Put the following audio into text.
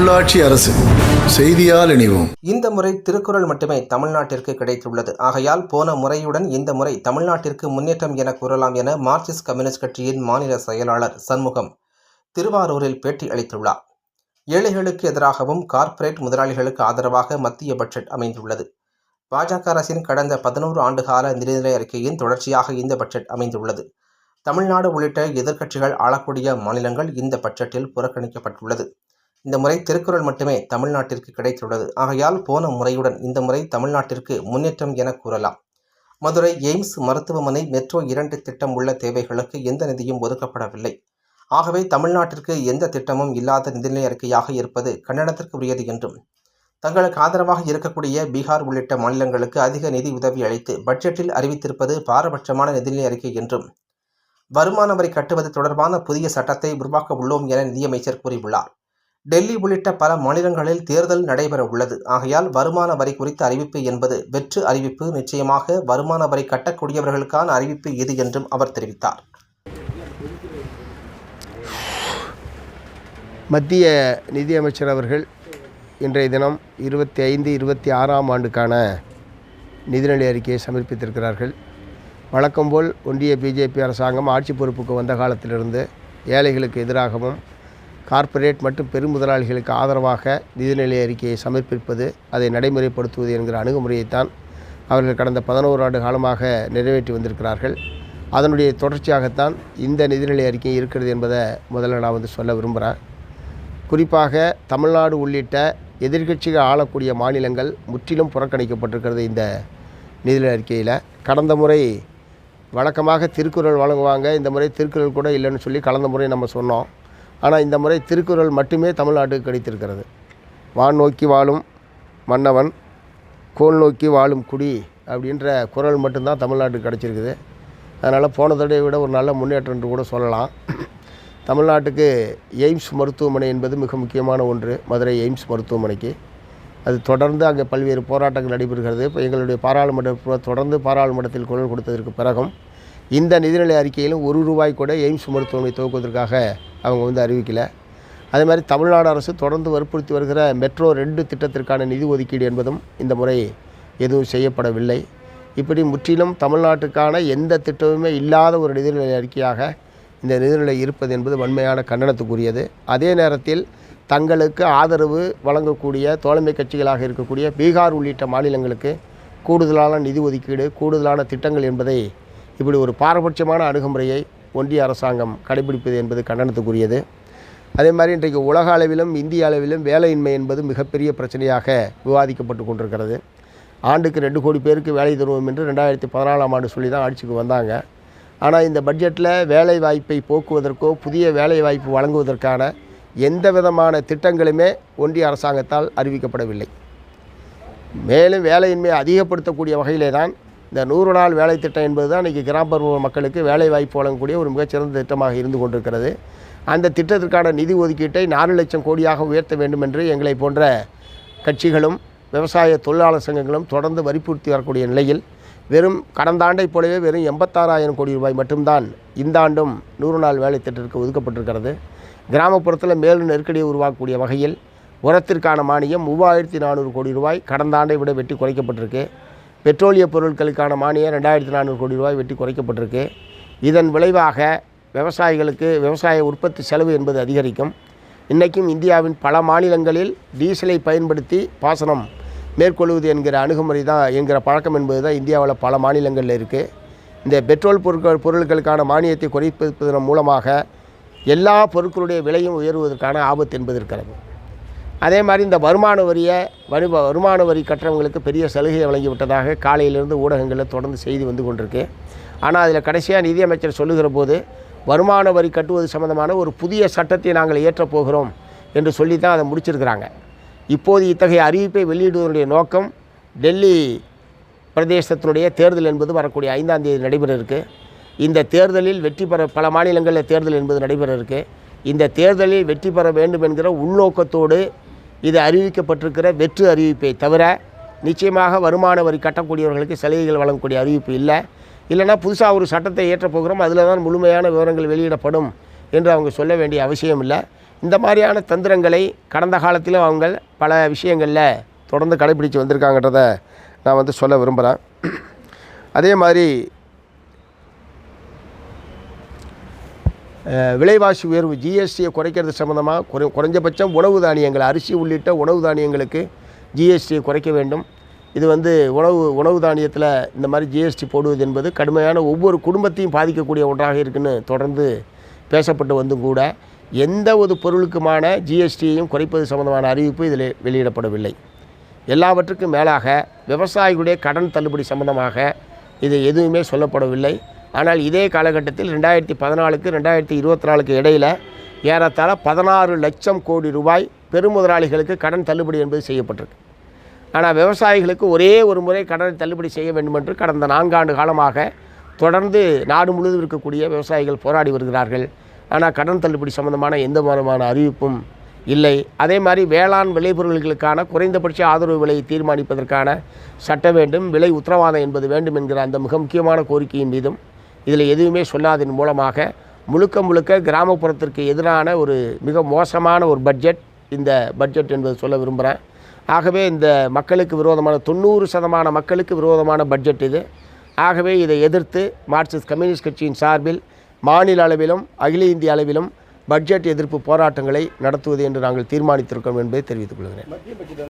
உள்ளாட்சி அரசு செய்தியால் இணைவோம். இந்த முறை திருக்குறள் மட்டுமே தமிழ்நாட்டிற்கு கிடைத்துள்ளது. ஆகையால் போன முறையுடன் இந்த முறை தமிழ்நாட்டிற்கு முன்னேற்றம் என கூறலாம் என மார்க்சிஸ்ட் கம்யூனிஸ்ட் கட்சியின் மாநில செயலாளர் சண்முகம் திருவாரூரில் பேட்டி அளித்துள்ளார். ஏழைகளுக்கு எதிராகவும் கார்ப்பரேட் முதலாளிகளுக்கு ஆதரவாக மத்திய பட்ஜெட் அமைந்துள்ளது. பாஜக அரசின் கடந்த பதினோரு ஆண்டுகால நிதிநிலை அறிக்கையின் தொடர்ச்சியாக இந்த பட்ஜெட் அமைந்துள்ளது. தமிழ்நாடு உள்ளிட்ட எதிர்க்கட்சிகள் ஆளக்கூடிய மாநிலங்கள் இந்த பட்ஜெட்டில் புறக்கணிக்கப்பட்டுள்ளது. இந்த முறை திருக்குறள் மட்டுமே தமிழ்நாட்டிற்கு கிடைத்துள்ளது. ஆகையால் போன முறையுடன் இந்த முறை தமிழ்நாட்டிற்கு முன்னேற்றம் என கூறலாம். மதுரை எய்ம்ஸ் மருத்துவமனை மெட்ரோ இரண்டு திட்டம் உள்ள தேவைகளுக்கு எந்த நிதியும் ஒதுக்கப்படவில்லை. ஆகவே தமிழ்நாட்டிற்கு எந்த திட்டமும் இல்லாத நிதிநிலை அறிக்கையாக இருப்பது கண்டனத்திற்கு உரியது என்றும் தங்களுக்கு ஆதரவாக இருக்கக்கூடிய பீகார் உள்ளிட்ட மாநிலங்களுக்கு அதிக நிதி உதவி அளித்து பட்ஜெட்டில் அறிவித்திருப்பது பாரபட்சமான நிதிநிலை அறிக்கை என்றும் வருமான வரி கட்டுவது தொடர்பான புதிய சட்டத்தை உருவாக்க உள்ளோம் என நிதியமைச்சர் கூறியுள்ளார். டெல்லி உள்ளிட்ட பல மாநிலங்களில் தேர்தல் நடைபெற உள்ளது ஆகையால் வருமான வரி குறித்த அறிவிப்பு என்பது வெற்று அறிவிப்பு. நிச்சயமாக வருமான வரி கட்டக்கூடியவர்களுக்கான அறிவிப்பு இது என்றும் அவர் தெரிவித்தார். மத்திய நிதியமைச்சர் அவர்கள் இன்றைய தினம் இருபத்தி ஐந்து இருபத்தி ஆறாம் ஆண்டுக்கான நிதிநிலை அறிக்கையை சமர்ப்பித்திருக்கிறார்கள். வழக்கம்போல் ஒன்றிய பிஜேபி அரசாங்கம் ஆட்சி பொறுப்புக்கு வந்த காலத்திலிருந்து ஏழைகளுக்கு எதிராகவும் கார்ப்பரேட் மற்றும் பெருமுதலாளிகளுக்கு ஆதரவாக நிதிநிலை அறிக்கையை சமர்ப்பிப்பது அதை நடைமுறைப்படுத்துவது என்கிற அணுகுமுறையைத்தான் அவர்கள் கடந்த பதினோரு ஆண்டு காலமாக நிறைவேற்றி வந்திருக்கிறார்கள். அதனுடைய தொடர்ச்சியாகத்தான் இந்த நிதிநிலை அறிக்கை இருக்கிறது என்பதை முதல்ல நான் வந்து சொல்ல விரும்புகிறேன் குறிப்பாக தமிழ்நாடு உள்ளிட்ட எதிர்கட்சிகள் ஆளக்கூடிய மாநிலங்கள் முற்றிலும் புறக்கணிக்கப்பட்டிருக்கிறது இந்த நிதிநிலை அறிக்கையில். கடந்த முறை வழக்கமாக திருக்குறள் வழங்குவாங்க இந்த முறை திருக்குறள் கூட இல்லைன்னு சொல்லி கலந்த முறை நம்ம சொன்னோம். ஆனால் இந்த முறை திருக்குறள் மட்டுமே தமிழ்நாட்டுக்கு கிடைத்திருக்கிறது. வான் நோக்கி வாழும் மன்னவன் கோல் நோக்கி வாழும் குடி அப்படின்ற குறள் மட்டும்தான் தமிழ்நாட்டுக்கு கிடச்சிருக்குது. அதனால் போன தடவை விட ஒரு நல்ல முன்னேற்றம் என்று கூட சொல்லலாம். தமிழ்நாட்டுக்கு எய்ம்ஸ் மருத்துவமனை என்பது மிக முக்கியமான ஒன்று மதுரை எய்ம்ஸ் மருத்துவமனைக்கு. அது தொடர்ந்து அங்கே பல்வேறு போராட்டங்கள் நடைபெறுகிறது. இப்போ எங்களுடைய பாராளுமன்ற தொடர்ந்து பாராளுமன்றத்தில் குரல் கொடுத்ததற்கு பிறகும் இந்த நிதிநிலை அறிக்கையிலும் ஒரு ரூபாய் கூட எய்ம்ஸ் மருத்துவமனை துவக்குவதற்காக அவங்க வந்து அறிவிக்கலை. அதே மாதிரி தமிழ்நாடு அரசு தொடர்ந்து வற்புறுத்தி வருகிற மெட்ரோ ரெண்டு திட்டத்திற்கான நிதி ஒதுக்கீடு என்பதும் இந்த முறை எதுவும் செய்யப்படவில்லை. இப்படி முற்றிலும் தமிழ்நாட்டுக்கான எந்த திட்டமுமே இல்லாத ஒரு நிதிநிலை அறிக்கையாக இந்த நிதிநிலை இருப்பது என்பது வன்மையான கண்டனத்துக்குரியது. அதே நேரத்தில் தங்களுக்கு ஆதரவு வழங்கக்கூடிய தோழமை கட்சிகளாக இருக்கக்கூடிய பீகார் உள்ளிட்ட மாநிலங்களுக்கு கூடுதலான நிதி ஒதுக்கீடு கூடுதலான திட்டங்கள் என்பதை இப்படி ஒரு பாரபட்சமான அணுகுமுறையை ஒன்றிய அரசாங்கம் கடைபிடிப்பது என்பது கண்டனத்துக்குரியது. அதே மாதிரி இன்றைக்கு உலக அளவிலும் இந்திய அளவிலும் வேலையின்மை என்பது மிகப்பெரிய பிரச்சனையாக விவாதிக்கப்பட்டு கொண்டிருக்கிறது. ஆண்டுக்கு ரெண்டு கோடி பேருக்கு வேலை தருவோம் என்று ரெண்டாயிரத்தி பதினாலாம் ஆண்டு சொல்லி தான் ஆட்சிக்கு வந்தாங்க. ஆனால் இந்த பட்ஜெட்டில் வேலை வாய்ப்பை போக்குவதற்கோ புதிய வேலை வாய்ப்பு வழங்குவதற்கான எந்த விதமான திட்டங்களுமே ஒன்றிய அரசாங்கத்தால் அறிவிக்கப்படவில்லை. மேலும் வேலையின்மையை அதிகப்படுத்தக்கூடிய வகையிலே தான் இந்த நூறு நாள் வேலை திட்டம் என்பது தான் இன்றைக்கி கிராமப்புற மக்களுக்கு வேலை வாய்ப்பு வழங்கக்கூடிய ஒரு மிகச்சிறந்த திட்டமாக இருந்து கொண்டிருக்கிறது. அந்த திட்டத்திற்கான நிதி ஒதுக்கீட்டை நாலு லட்சம் கோடியாக உயர்த்த வேண்டும் என்று எங்களை போன்ற கட்சிகளும் விவசாய தொழிலாளர் சங்கங்களும் தொடர்ந்து வற்புறுத்தி வரக்கூடிய நிலையில் வெறும் கடந்த ஆண்டைப் போலவே வெறும் எண்பத்தாறாயிரம் கோடி ரூபாய் மட்டும்தான் இந்த ஆண்டும் நூறு நாள் வேலை திட்டத்திற்கு ஒதுக்கப்பட்டிருக்கிறது. கிராமப்புறத்தில் மேலும் நெருக்கடியை உருவாக்கக்கூடிய வகையில் உரத்திற்கான மானியம் மூவாயிரத்தி நானூறு கோடி ரூபாய் கடந்த ஆண்டை விட வெட்டி குறைக்கப்பட்டிருக்கு. பெட்ரோலிய பொருட்களுக்கான மானியம் ரெண்டாயிரத்தி நானூறு கோடி ரூபாய் வெட்டி குறைக்கப்பட்டிருக்கு. இதன் விளைவாக விவசாயிகளுக்கு விவசாய உற்பத்தி செலவு என்பது அதிகரிக்கும். இன்றைக்கும் இந்தியாவின் பல மாநிலங்களில் டீசலை பயன்படுத்தி பாசனம் மேற்கொள்வது என்கிற அணுகுமுறை தான் என்கிற பழக்கம் என்பது தான் இந்தியாவில் பல மாநிலங்களில் இருக்குது இந்த பெட்ரோல் பொருட்கள் பொருட்களுக்கான மானியத்தை குறைப்பதன் மூலமாக எல்லா பொருட்களுடைய விலையும் உயர்வதற்கான ஆபத்து என்பது இருக்கிறது. அதே மாதிரி இந்த வருமான வரியை வரி வருமான வரி கட்டுறவங்களுக்கு பெரிய சலுகையை வழங்கிவிட்டதாக காலையிலிருந்து ஊடகங்களில் தொடர்ந்து செய்தி வந்து கொண்டிருக்கு. ஆனால் அதில் கடைசியாக நிதியமைச்சர் சொல்லுகிற போது வருமான வரி கட்டுவது சம்பந்தமான ஒரு புதிய சட்டத்தை நாங்கள் ஏற்றப்போகிறோம் என்று சொல்லி தான் அதை முடிச்சிருக்கிறாங்க. இப்போது இத்தகைய அறிவிப்பை வெளியிடுவதனுடைய நோக்கம் டெல்லி பிரதேசத்தினுடைய தேர்தல் என்பது வரக்கூடிய ஐந்தாம் தேதி நடைபெற இருக்குது இந்த தேர்தலில் வெற்றி பெற பல மாநிலங்களில் தேர்தல் என்பது நடைபெற இருக்குது இந்த தேர்தலில் வெற்றி பெற வேண்டும் என்கிற உள்நோக்கத்தோடு இது அறிவிக்கப்பட்டிருக்கிற வெற்று அறிவிப்பை தவிர நிச்சயமாக வருமான வரி கட்டக்கூடியவர்களுக்கு சலுகைகள் வழங்கக்கூடிய அறிவிப்பு இல்லை. இல்லைன்னா புதுசாக ஒரு சட்டத்தை ஏற்றப் போகிறோம் அதில் தான் முழுமையான விவரங்கள் வெளியிடப்படும் என்று அவங்க சொல்ல வேண்டிய அவசியம் இல்லை. இந்த மாதிரியான தந்திரங்களை கடந்த காலத்திலும் அவங்க பல விஷயங்களில் தொடர்ந்து கடைபிடித்து வந்திருக்காங்கன்றத நான் வந்து சொல்ல விரும்புகிறேன் அதே மாதிரி விலைவாசி உயர்வு ஜிஎஸ்டியை குறைக்கிறது சம்மந்தமாக குறை குறைஞ்சபட்சம் உணவு தானியங்கள் அரிசி உள்ளிட்ட உணவு தானியங்களுக்கு ஜிஎஸ்டியை குறைக்க வேண்டும். இது வந்து உணவு உணவு தானியத்தில் இந்த மாதிரி ஜிஎஸ்டி போடுவது என்பது கடுமையான ஒவ்வொரு குடும்பத்தையும் பாதிக்கக்கூடிய ஒன்றாக இருக்குன்னு தொடர்ந்து பேசப்பட்டு வந்தும் கூட எந்த ஒரு பொருளுக்குமான ஜிஎஸ்டியையும் குறைப்பது சம்பந்தமான அறிவிப்பு இதில் வெளியிடப்படவில்லை. எல்லாவற்றுக்கும் மேலாக விவசாயிகளுடைய கடன் தள்ளுபடி சம்பந்தமாக இது எதுவுமே சொல்லப்படவில்லை. ஆனால் இதே காலகட்டத்தில் ரெண்டாயிரத்தி பதினாலுக்கு ரெண்டாயிரத்தி இருபத்தி நாலுக்கு இடையில் ஏறத்தாழ பதினாறு லட்சம் கோடி ரூபாய் பெருமுதலாளிகளுக்கு கடன் தள்ளுபடி என்பது செய்யப்பட்டிருக்கு. ஆனால் விவசாயிகளுக்கு ஒரே ஒரு முறை கடனை தள்ளுபடி செய்ய வேண்டும் என்று கடந்த நான்காண்டு காலமாக தொடர்ந்து நாடு முழுவதும் இருக்கக்கூடிய விவசாயிகள் போராடி வருகிறார்கள். ஆனால் கடன் தள்ளுபடி சம்பந்தமான எந்த விதமான அறிவிப்பும் இல்லை. அதே மாதிரி வேளாண் விளைபொருள்களுக்கான குறைந்தபட்ச ஆதரவு விலையை தீர்மானிப்பதற்கான சட்டம் வேண்டும் விலை உத்தரவாதம் என்பது வேண்டும் என்கிற அந்த மிக முக்கியமான கோரிக்கையின் மீதும் இதில் எதுவுமே சொல்லாதன் மூலமாக முழுக்க முழுக்க கிராமப்புறத்திற்கு எதிரான ஒரு மிக மோசமான ஒரு பட்ஜெட் இந்த பட்ஜெட் என்பது சொல்ல விரும்புகிறேன். ஆகவே இந்த மக்களுக்கு விரோதமான தொண்ணூறு சதமான மக்களுக்கு விரோதமான பட்ஜெட் இது. ஆகவே இதை எதிர்த்து மார்க்சிஸ்ட் கம்யூனிஸ்ட் கட்சியின் சார்பில் மாநில அளவிலும் அகில இந்திய அளவிலும் பட்ஜெட் எதிர்ப்பு போராட்டங்களை நடத்துவது என்று நாங்கள் தீர்மானித்திருக்கோம் என்பதை தெரிவித்துக் கொள்கிறேன்.